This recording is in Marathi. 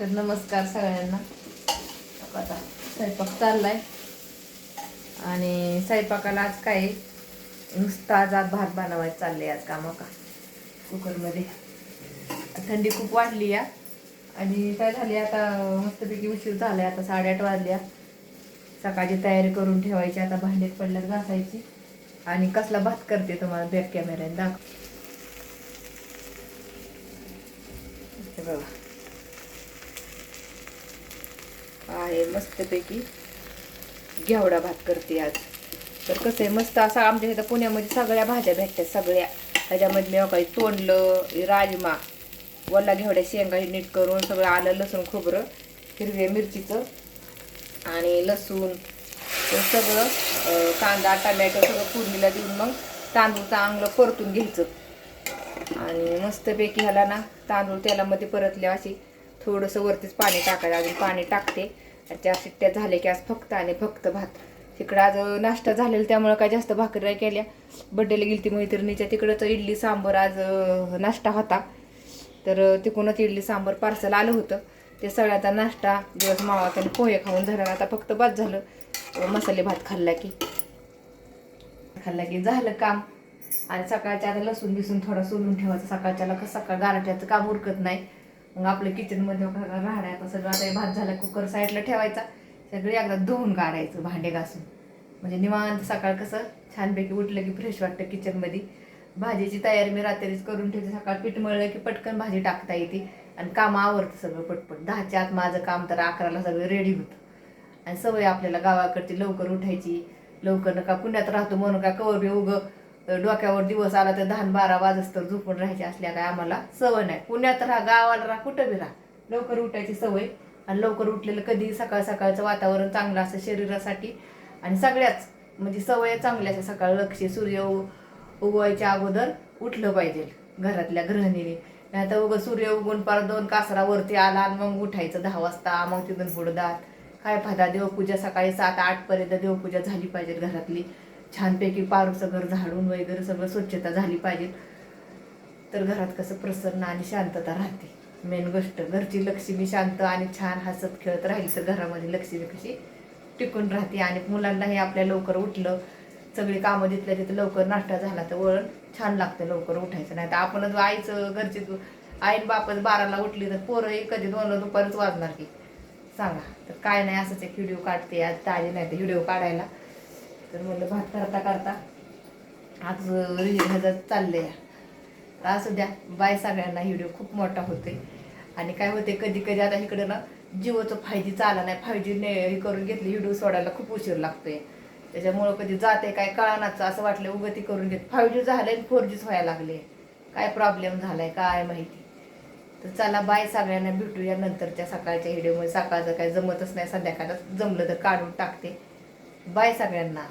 तर नमस्कार सगळ्यांना. आता स्वयंपाक चाललाय. आणि स्वयंपाकाला आज काय आहे? नुसता आज आज भात बनवायचं चाललंय आज कामा का कुकरमध्ये. थंडी खूप वाढली या. आणि काय झाली आता मस्तपैकी उशीर झालाय. आता साडेआठ वाजल्या. सकाळची तयारी करून ठेवायची. आता भांडीत पडल्यात घासायची. आणि कसला भात करते तुम्हाला बॅक कॅमेऱ्याने दाख हे बघा. आहे मस्तपैकी घेवडा भात करते आज. तर कसं आहे मस्त असा आमच्या इथं पुण्यामध्ये सगळ्या भाज्या भेटतात सगळ्या. त्याच्यामधले काही तोंडलं राजमा वल्ला घेवड्या शेंगा हे नीट करून सगळं आलं लसूण खोबरं हिरव्या मिरचीचं आणि लसूण. सगळं कांदा टमॅटो सगळं फोडणीला देऊन मग तांदूळ चांगलं परतून घ्यायचं. आणि मस्तपैकी ह्याला ना तांदूळ तेलामध्ये परतले अशी थोडंसं वरतीच पाणी टाकायचं अजून पाणी टाकते. आणि त्या शिट्ट्या झाल्या की आज फक्त आणि फक्त भात. तिकडं आज नाश्ता झालेला त्यामुळं काय जास्त भाकरी नाही केल्या. बड्डेला गेली ती मैत्रिणीच्या तिकडं तर इडली सांबर आज नाश्ता होता. तर तिकडूनच इडली सांबर पार्सल आलं होतं. ते सगळ्याचा नाश्ता दिवस मावा त्याने पोहे खाऊन झाला. आता फक्त बाद झालं. मसाले भात खाल्ला की. खाल्ला की झालं काम. आणि सकाळच्या आता लसूण बिसून थोडा सोलून ठेवायचं. सकाळच्याला कसं सकाळ गारठ्याचं काम उरकत नाही. मग आपलं किचनमध्ये राहणार आता सगळं आता हे भात झाला कुकर साईडला ठेवायचा सगळे एकदा धुवून काढायचं भांडे घासून. म्हणजे निवांत सकाळ कसं छानपैकी उठलं की फ्रेश वाटतं किचनमध्ये भाजीची तयारी मी रात्रीच करून ठेवते. सकाळ पीठ मळलं की पटकन भाजी टाकता येते. आणि काम आवडतं सगळं पटपट. दहाच्या आत माझं काम तर अकराला सगळं रेडी होतं. आणि सवय आपल्याला गावाकडची लवकर उठायची. लवकर नका पुण्यात राहतो म्हणून का कवर बी उग डोक्यावर दिवस आला तर दहा बारा वाजस तर झोपून राहायची असल्या काय आम्हाला सवय नाही. पुण्यात राहा गावाला राहा कुठं बी राहा. लवकर उठायची सवय. आणि लवकर उठलेलं कधी सकाळ सकाळचं वातावरण चांगलं असतं शरीरासाठी. आणि सगळ्याच म्हणजे सवय चांगल्या असतात. सकाळ लक्ष सूर्य उ- उगवायच्या अगोदर उठलं पाहिजे घरातल्या गृहिणीने. नाही तर उगं सूर्य उगून पार दोन कासरा वरती आला आणि मग उठायचं दहा वाजता. मग तिथून पुढं दात काय फायदा? देवपूजा सकाळी सात आठपर्यंत देवपूजा झाली पाहिजे घरातली. छानपैकी पारूचं घर झाडून वगैरे सगळं स्वच्छता झाली पाहिजे. तर घरात कसं प्रसन्न आणि शांतता राहते. मेन गोष्ट घरची लक्ष्मी शांत आणि छान हसत खेळत राहील तर घरामध्ये लक्ष्मी कशी टिकून राहते. आणि मुलांनाही आपल्या लवकर उठलं सगळी कामं जिथल्या तिथं लवकर नाश्ता झाला तर वळण छान लागतं लवकर उठायचं. नाही तर आपणच आईचं घरची आईन बापच बाराला उठली तर पोरं कधी दोनला दुपारच वाजणार की. सांगा तर काय नाही असंच एक व्हिडिओ काढते आज ताजे नाही तर व्हिडिओ काढायला. तर म्हटलं भात करता करता आज ह्याचं चाललंय. असं असू द्या बाय सगळ्यांना व्हिडिओ खूप मोठा होते आणि काय होते कधी कधी आता इकडे ना जिओचं फाय जी चाला नाही फाय जी ने हे करून घेतली व्हिडिओ सोडायला खूप उशीर लागतोय. त्याच्यामुळं कधी जाते काय कळानाचं असं वाटलं उगती करून घेत. फाय जी झालंय फोर जीच व्हायला लागले काय प्रॉब्लेम झालाय काय माहिती. तर चला बाय सगळ्यांना भेटूया नंतरच्या सकाळच्या व्हिडिओमध्ये सकाळचं काय जमतच नाही संध्याकाळच जमलं तर काढून टाकते. बाय सगळ्यांना.